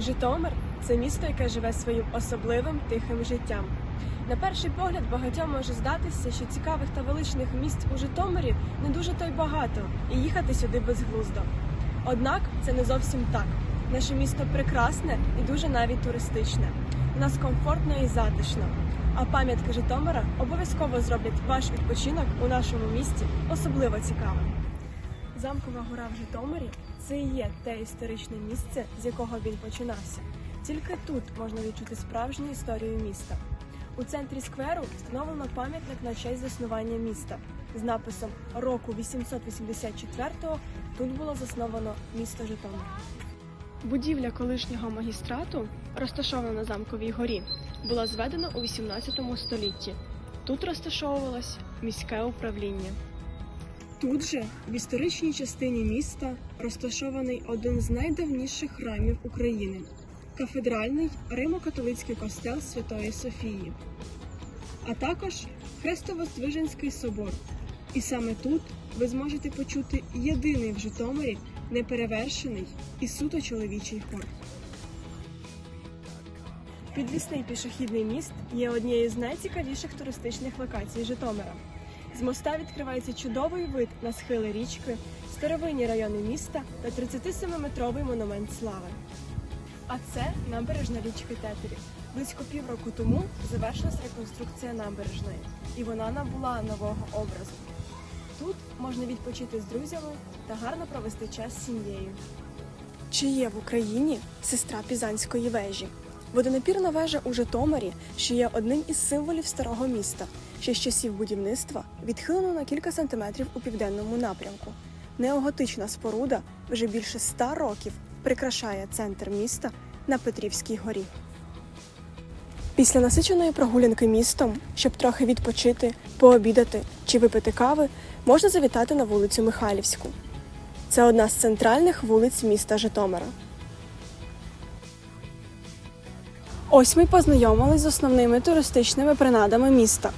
Житомир це місто, яке живе своїм особливим тихим життям. На перший погляд багатьом може здатися, що цікавих та величних місць у Житомирі не дуже то й багато, і їхати сюди безглуздо. Однак це не зовсім так. Наше місто прекрасне і дуже навіть туристичне. У нас комфортно і затишно. А пам'ятки Житомира обов'язково зроблять ваш відпочинок у нашому місті особливо цікавим. Замкова гора в Житомирі це і є те історичне місце, з якого він починався. Тільки тут можна відчути справжню історію міста. У центрі скверу встановлено пам'ятник на честь заснування міста з написом року 884-го тут було засновано місто Житомир. Будівля колишнього магістрату, розташована на замковій горі, була зведена у 18 столітті. Тут розташовувалось міське управління. Тут же, в історичній частині міста, розташований один з найдавніших храмів України кафедральний Римо-католицький костел Святої Софії, а також Хрестово-Здвиженський собор. І саме тут ви зможете почути єдиний в Житомирі неперевершений і суто чоловічий хор. Підвісний пішохідний міст є однією з найцікавіших туристичних локацій Житомира. З моста відкривається чудовий вид на схили річки, старовинні райони міста та 37-метровий монумент слави. А це набережна річки Тетерів. Близько півроку тому завершилась реконструкція набережної, і вона набула нового образу. Тут можна відпочити з друзями та гарно провести час з сім'єю. Чи є в Україні сестра Пізанської вежі? Водонапірна вежа у Житомирі, що є одним із символів старого міста, ще з часів будівництва відхилено на кілька сантиметрів у південному напрямку. Неоготична споруда вже більше ста років прикрашає центр міста на Петрівській горі. Після насиченої прогулянки містом, щоб трохи відпочити, пообідати чи випити кави, можна завітати на вулицю Михайлівську. Це одна з центральних вулиць міста Житомира. Ось ми познайомились з основними туристичними принадами міста.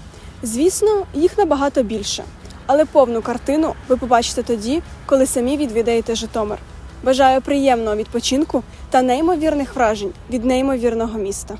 Звісно, їх набагато більше, але повну картину ви побачите тоді, коли самі відвідаєте Житомир. Бажаю приємного відпочинку та неймовірних вражень від неймовірного міста.